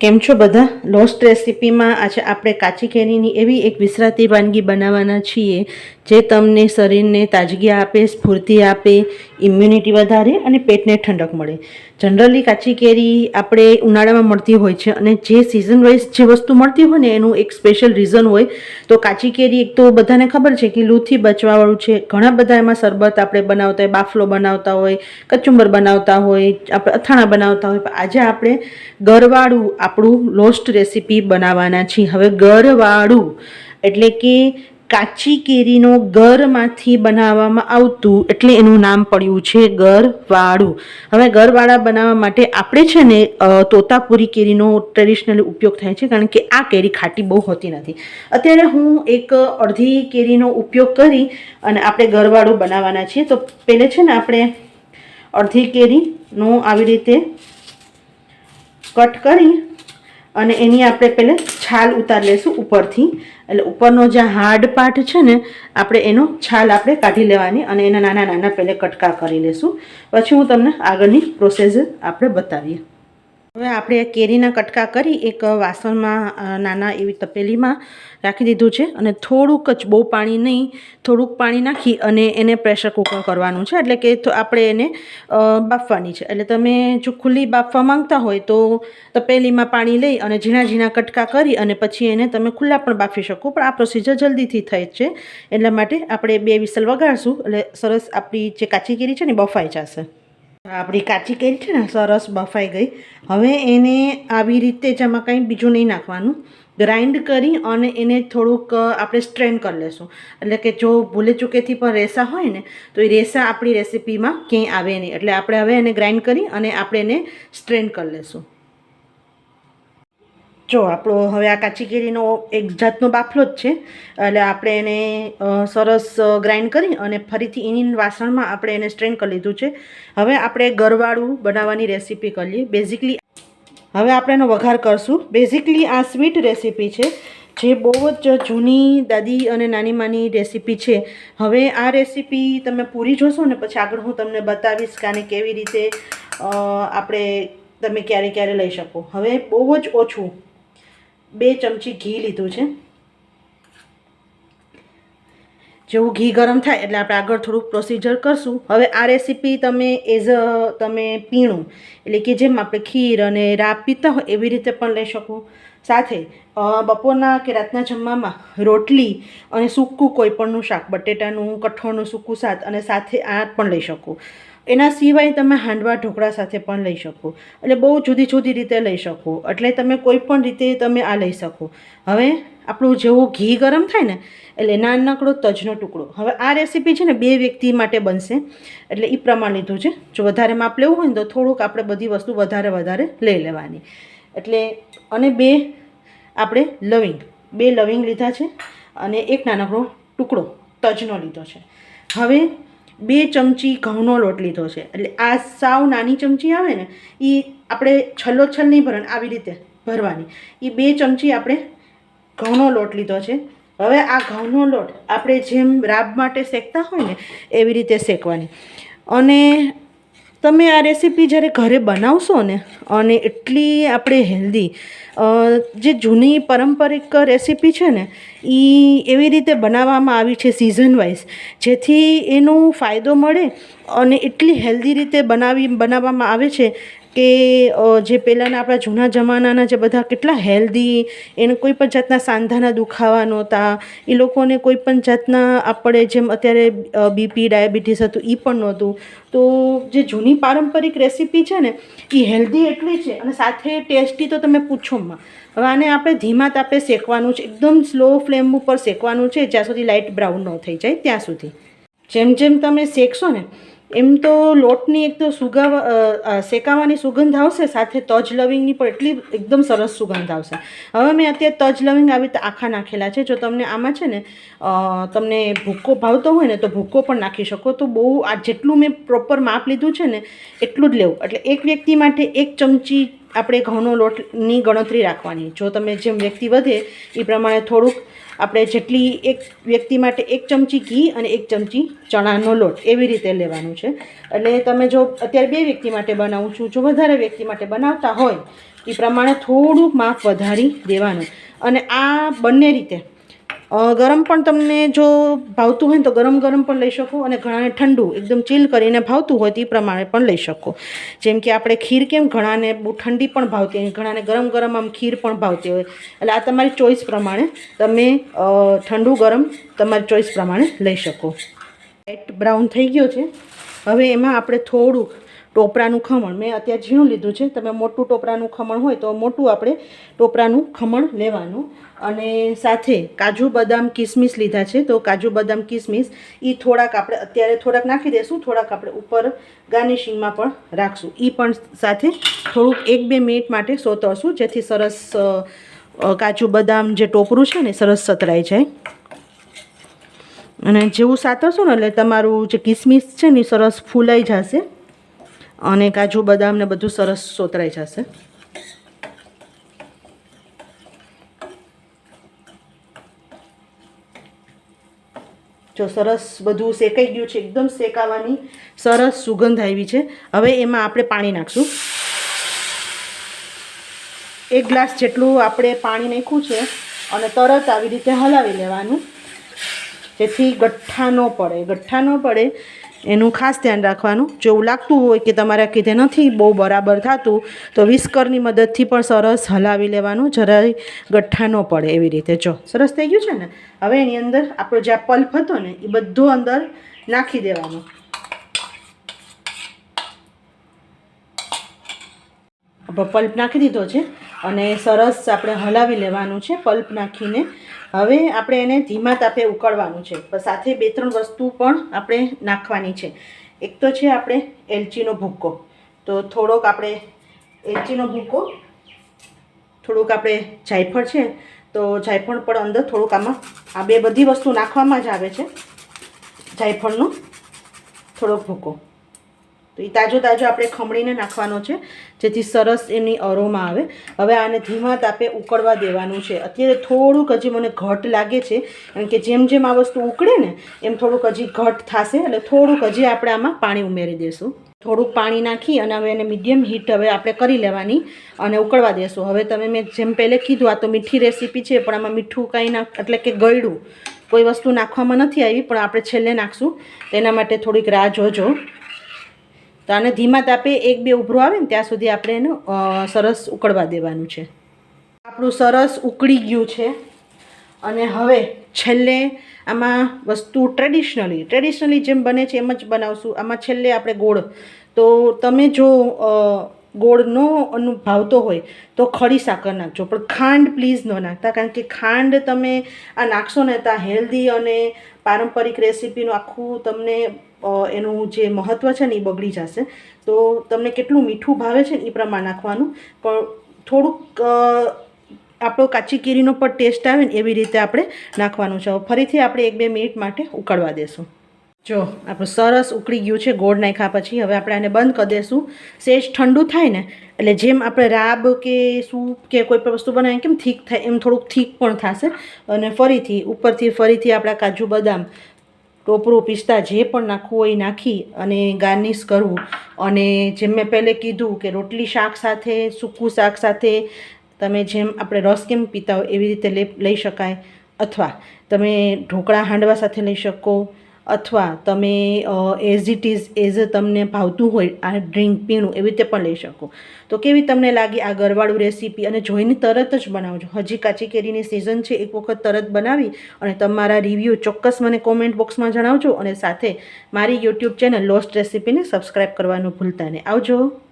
કેમ છો બધા? લોસ્ટ રેસિપીમાં આજે આપણે કાચી કેરીની એવી એક વિસરાતી વાનગી બનાવવાના છીએ, જે તમને શરીરને તાજગી આપે, સ્ફૂર્તિ આપે ઇમ્યુનિટી વધારે અને પેટને ઠંડક મળે. જનરલી કાચી કેરી આપણે ઉનાળામાં મળતી હોય છે અને જે સિઝન વાઇઝ જે વસ્તુ મળતી હોય ને એનું એક સ્પેશિયલ રીઝન હોય, તો કાચી કેરી એક તો બધાને ખબર છે કે લૂથી બચવાવાળું છે. ઘણા બધા એમાં શરબત આપણે બનાવતા હોય, બાફલો બનાવતા હોય, કચુંબર બનાવતા હોય, આપણે અથાણા બનાવતા હોય. આજે આપણે ગરવાળું આપણું લોસ્ટ રેસીપી બનાવવાના છીએ. હવે ગરવાળું એટલે કે કાચી કેરીનો ગરમાંથી બનાવવામાં આવતું, એટલે એનું નામ પડ્યું છે ગરવાળું. હવે ગરવાળા બનાવવા માટે આપણે છે ને તોતાપુરી કેરીનો ટ્રેડિશનલી ઉપયોગ થાય છે, કારણ કે આ કેરી ખાટી બહુ હોતી નથી. અત્યારે હું એક અડધી કેરીનો ઉપયોગ કરી અને આપણે ગરવાળું બનાવવાના છીએ. તો પહેલે છે ને આપણે અડધી કેરીનો આવી રીતે કટ કરી અને એની આપણે પહેલે છાલ ઉતારી લઈશું ઉપરથી. એટલે ઉપરનો જે હાર્ડ પાર્ટ છે ને, આપણે એનો છાલ આપણે કાઢી લેવાની અને એના નાના નાના પહેલે કટકા કરી લઈશું પછી હું તમને આગળની પ્રોસેસ આપણે બતાવીએ. હવે આપણે કેરીના કટકા કરી એક વાસણમાં નાના એવી તપેલીમાં રાખી દીધું છે અને થોડુંક જ બહુ પાણી નહીં, થોડુંક પાણી નાખી અને એને પ્રેશર કુકર કરવાનું છે. એટલે કે આપણે એને બાફવાની છે. એટલે તમે જો ખુલ્લી બાફવા માંગતા હોય તો તપેલીમાં પાણી લઈ અને ઝીણા ઝીણા કટકા કરી અને પછી એને તમે ખુલ્લા પણ બાફી શકો. પણ આ પ્રોસીજર જલ્દીથી થઈ છે. એટલા માટે આપણે બે વિસલ વગાડશું. એટલે સરસ આપણી જે કાચી કેરી છે ને બફાઈ જશે. આપણી કાચી કેરી છે ને, સરસ બફાઈ ગઈ. હવે એને આવી રીતે જ આમાં કંઈ બીજું નહીં નાખવાનું. ગ્રાઇન્ડ કરી અને એને થોડુંક આપણે સ્ટ્રેન કરી લેશું. એટલે કે જો ભૂલે ચૂકેથી પણ રેસા હોય ને, તો એ રેસા આપણી રેસીપીમાં ક્યાંય આવે નહીં. એટલે આપણે હવે એને ગ્રાઇન્ડ કરી અને આપણે એને સ્ટ્રેન કરી લેશું. જો, આપણો હવે આ કાચી કેરીનો એક જાતનો બાફલો જ છે. એટલે આપણે એને સરસ ગ્રાઇન્ડ કરી અને ફરીથી એની વાસણમાં આપણે એને સ્ટ્રેન કરી લીધું છે. હવે આપણે ગરવાળું બનાવવાની રેસીપી કરીએ બેઝિકલી હવે આપણે એનો વઘાર કરશું. બેઝિકલી આ સ્વીટ રેસીપી છે, જે બહુ જ જૂની દાદી અને નાની માની રેસીપી છે. હવે આ રેસીપી તમે પૂરી જોશો ને, પછી આગળ હું તમને બતાવીશ કે આને કેવી રીતે આપણે તમે ક્યારે ક્યારે લઈ શકો. હવે બહુ જ ઓછું. બે ચમચી ઘી લીધું છે. જેવું ઘી ગરમ થાય એટલે આપણે આગળ થોડુંક પ્રોસિજર કરશું. હવે આ રેસીપી તમે એઝ અ, તમે પીણું, એટલે કે જેમ આપણે ખીર અને રાબ પીતા હોય એવી રીતે પણ લઈ શકો. સાથે બપોરના કે રાતના જમવામાં રોટલી અને સૂકું કોઈ પણનું શાક, બટેટાનું, કઠોળનું સૂકું શાક અને સાથે આ પણ લઈ શકો. એના સિવાય તમે હાંડવા ઢોકળા સાથે પણ લઈ શકો. એટલે બહુ જુદી જુદી રીતે લઈ શકો. એટલે તમે કોઈ પણ રીતે તમે આ લઈ શકો. હવે આપણું જેવું ઘી ગરમ થાય ને, એટલે નાનકડો તજનો ટુકડો. હવે આ રેસીપી છે ને બે વ્યક્તિ માટે બનશે. એટલે એ પ્રમાણ લીધું છે. જો વધારે માપ લેવું હોય ને તો થોડુંક આપણે બધી વસ્તુ વધારે વધારે લઈ લેવાની. એટલે અને બે આપણે લવિંગ. બે લવિંગ લીધા છે અને એક નાનકડો ટુકડો તજનો લીધો છે. હવે બે ચમચી ઘઉંનો લોટ લીધો છે. એટલે આ સાવ નાની ચમચી આવે ને એ આપણે છલ્લો છલ નહીં ભરવાની આવી રીતે ભરવાની. એ બે ચમચી આપણે ઘઉંનો લોટ લીધો છે. હવે આ ઘઉંનો લોટ આપણે જેમ રાબ માટે શેકતા હોય ને, એવી રીતે શેકવાની. અને તમે આ રેસીપી જ્યારે ઘરે બનાવશો ને, અને એટલી આપણે હેલ્ધી જે જૂની પારંપરિક રેસીપી છે ને એ એવી રીતે બનાવવામાં આવી છે સિઝન વાઇઝ જેથી એનો ફાયદો મળે અને એટલી હેલ્ધી રીતે બનાવી, બનાવવામાં આવે છે કે જે પહેલાંના આપણા જૂના જમાનાના જે બધા કેટલા હેલ્ધી એને કોઈ પણ જાતના સાંધાના દુખાવા નહોતા, એ લોકોને કોઈ પણ જાતના આપણે જેમ અત્યારે બીપી ડાયાબિટીસ હતું એ પણ નહોતું. તો જે જૂની પારંપરિક રેસીપી છે ને એ હેલ્ધી એટલી છે અને સાથે ટેસ્ટી તો તમે પૂછો માં હવે આને આપણે ધીમા તાપે શેકવાનું છે, એકદમ સ્લો ફ્લેમ ઉપર શેકવાનું છે, જ્યાં સુધી લાઇટ બ્રાઉન ન થઈ જાય, ત્યાં સુધી. જેમ જેમ તમે શેકશો ને એમ તો લોટની એક તો સુગાવા શેકાવાની સુગંધ આવશે, સાથે તજ લવિંગની પણ એટલી એકદમ સરસ સુગંધ આવશે. હવે મેં અત્યારે તજ લવિંગ આવી રીતે આખા નાખેલા છે. જો તમને આમાં છે ને તમને ભૂકો ભાવતો હોય ને, તો ભૂકો પણ નાખી શકો. તો બહુ આ જેટલું મેં પ્રોપર માપ લીધું છે ને, એટલું જ લેવું. એટલે એક વ્યક્તિ માટે એક ચમચી આપણે ઘઉંનો લોટની ગણતરી રાખવાની. જો તમે જેમ વ્યક્તિ વધે, એ પ્રમાણે થોડુંક આપણે જેટલી એક વ્યક્તિ માટે એક ચમચી ઘી અને એક ચમચી ચણાનો લોટ એવી રીતે લેવાનું છે. એટલે તમે જો અત્યારે બે વ્યક્તિ માટે બનાવું છું, જો વધારે વ્યક્તિ માટે બનાવતા હોય, એ પ્રમાણે થોડુંક માપ વધારી દેવાનું. અને આ બંને રીતે ગરમ પણ તમને જો ભાવતું હોય તો ગરમ ગરમ પણ લઈ શકો અને ઘણાને ઠંડુ, એકદમ ચીલ કરીને ભાવતું હોય તે પ્રમાણે પણ લઈ શકો. જેમ કે આપણે ખીર કેમ ઘણાને બહુ ઠંડી પણ ભાવતી હોય ઘણાને ગરમ ગરમ આમ ખીર પણ ભાવતી હોય. એટલે આ તમારી ચોઈસ પ્રમાણે તમે ઠંડુ, ગરમ તમારી ચોઈસ પ્રમાણે લઈ શકો. લાઇટ બ્રાઉન થઈ ગયો છે. હવે એમાં આપણે થોડુંક ટોપરાનું ખમણ. મેં અત્યારે ઝીણું લીધું છે. તમે મોટું ટોપરાનું ખમણ હોય તો મોટું આપણે ટોપરાનું ખમણ લેવાનું. અને સાથે કાજુ, બદામ, કિસમિસ લીધા છે. તો કાજુ, બદામ, કિસમિસ એ થોડાક આપણે અત્યારે થોડાક નાખી દઈશું થોડાક આપણે ઉપર ગાર્નિશિંગમાં પણ રાખશું. એ પણ સાથે થોડુંક એક બે મિનિટ માટે સોતરશું જેથી સરસ કાજુ, બદામ જે ટોપરું છે ને સરસ સતરાઈ જાય. અને જેવું સાતરશો ને, એટલે તમારું જે કિસમિસ છે ને સરસ ફૂલાઈ જશે. અને કાજુ, બદામ ને બધું સરસ સોતરાઈ જશે. જો સરસ બધું શેકાઈ ગયું છે, એકદમ શેકાવાની સરસ સુગંધ આવી છે. હવે એમાં આપણે પાણી નાખશું. એક ગ્લાસ જેટલું આપણે પાણી નાખ્યું છે અને તરત આવી રીતે હલાવી લેવાનું. જેથી ગઠ્ઠા ન પડે. ગઠ્ઠા ન પડે એનું ખાસ ધ્યાન રાખવાનું. જો એવું લાગતું હોય કે તમારા કીધે નથી, બહુ બરાબર થતું, તો વિસ્કરની મદદથી પણ સરસ હલાવી લેવાનું. જરાય ગઠ્ઠા ન પડે એવી રીતે. જો, સરસ થઈ ગયું છે ને? હવે એની અંદર આપણો જે આ પલ્પ હતો ને, એ બધો અંદર નાખી દેવાનો. પલ્પ નાખી દીધો છે અને સરસ આપણે હલાવી લેવાનું છે પલ્પ નાખીને. હવે આપણે એને ધીમા તાપે ઉકળવાનું છે. સાથે બે ત્રણ વસ્તુ પણ આપણે નાખવાની છે. એક તો છે આપણે એલચીનો ભૂક્કો. તો થોડોક આપણે એલચીનો ભૂક્કો, થોડુંક આપણે જાયફળ છે, તો જાયફળ પણ અંદર થોડુંક આમાં, આ બે બધી વસ્તુ નાખવામાં જ આવે છે. જાયફળનો થોડોક ભૂકો તો એ તાજો તાજો આપણે ખમણીને નાખવાનો છે, જેથી સરસ એની અરોમાં આવે. હવે આને ધીમા તાપે ઉકળવા દેવાનું છે. અત્યારે થોડુંક હજી મને ઘટ લાગે છે, કારણ કે જેમ જેમ આ વસ્તુ ઉકળે ને, એમ થોડુંક હજી ઘટ થશે, એટલે થોડુંક હજી આપણે આમાં પાણી ઉમેરી દઈશું થોડુંક પાણી નાખી અને હવે એને મીડિયમ હીટ હવે આપણે કરી લેવાની અને ઉકળવા દેશું. હવે તમે મેં જેમ પહેલે કીધું, આ તો મીઠી રેસીપી છે, પણ આમાં મીઠું કાંઈ ના, એટલે કે ગળ્યું. કોઈ વસ્તુ નાખવામાં નથી આવી, પણ આપણે છેલ્લે નાખશું. તેના માટે થોડીક રાહ જોજો. તો આને ધીમા તાપે એક બે ઉભરો આવે ને ત્યાં સુધી આપણે એનું સરસ ઉકળવા દેવાનું છે. આપણું સરસ ઉકળી ગયું છે. અને હવે છેલ્લે આમાં વસ્તુ ટ્રેડિશનલી ટ્રેડિશનલી જેમ બને છે એમ જ બનાવશું. આમાં છેલ્લે આપણે ગોળ. તો તમે જો ગોળનો અનુભાવતો હોય તો ખડી સાકર નાખજો. પણ ખાંડ પ્લીઝ ન નાખતા. કારણ કે ખાંડ તમે આ નાખશો ને તો હેલ્ધી અને પારંપરિક રેસીપીનું આખું તમને એનું જે મહત્ત્વ છે ને એ બગડી જશે. તો તમને કેટલું મીઠું ભાવે છે ને એ પ્રમાણે નાખવાનું. પણ થોડુંક આપણો કાચી કેરીનો પણ ટેસ્ટ આવે ને એવી રીતે આપણે નાખવાનું છે. ફરીથી આપણે એક બે મિનિટ માટે ઉકળવા દેશું. જો, આપણું સરસ ઉકળી ગયું છે ગોળ નાખ્યા પછી. હવે આપણે આને બંધ કરી દઈશું સેજ ઠંડુ થાય ને, એટલે જેમ આપણે રાબ કે સૂપ કે કોઈ પણ વસ્તુ બનાવીએ કેમ થીક થાય, એમ થોડુંક થીક પણ થશે. અને ફરીથી, ઉપરથી ફરીથી આપણા કાજુ બદામ ટોપરું પિસ્તા જે પણ નાખવું હોય નાખી અને ગાર્નિશ કરવું. અને જેમ મેં પહેલે કીધું કે રોટલી શાક સાથે, સૂકું શાક સાથે તમે જેમ આપણે રસ કેમ પીતા હોય એવી રીતે લઈ શકાય. અથવા તમે ઢોકળા હાંડવા સાથે લઈ શકો અથવા તમે એઝ ઇટ ઇઝ એઝ તમને ભાવતું હોય, આ ડ્રિંક પીણું, એવી રીતે પણ લઈ શકો. તો કેવી તમને લાગી આ ગરવાળું રેસીપી અને જોઈને તરત જ બનાવજો. હજી કાચી કેરીની સિઝન છે, એક વખત તરત બનાવી અને તમારા રિવ્યૂ ચોક્કસ મને કોમેન્ટ બોક્સમાં જણાવજો અને સાથે મારી યુટ્યુબ ચેનલ લોસ્ટ રેસીપીને સબસ્ક્રાઈબ કરવાનું ભૂલતા નહીં. આવજો.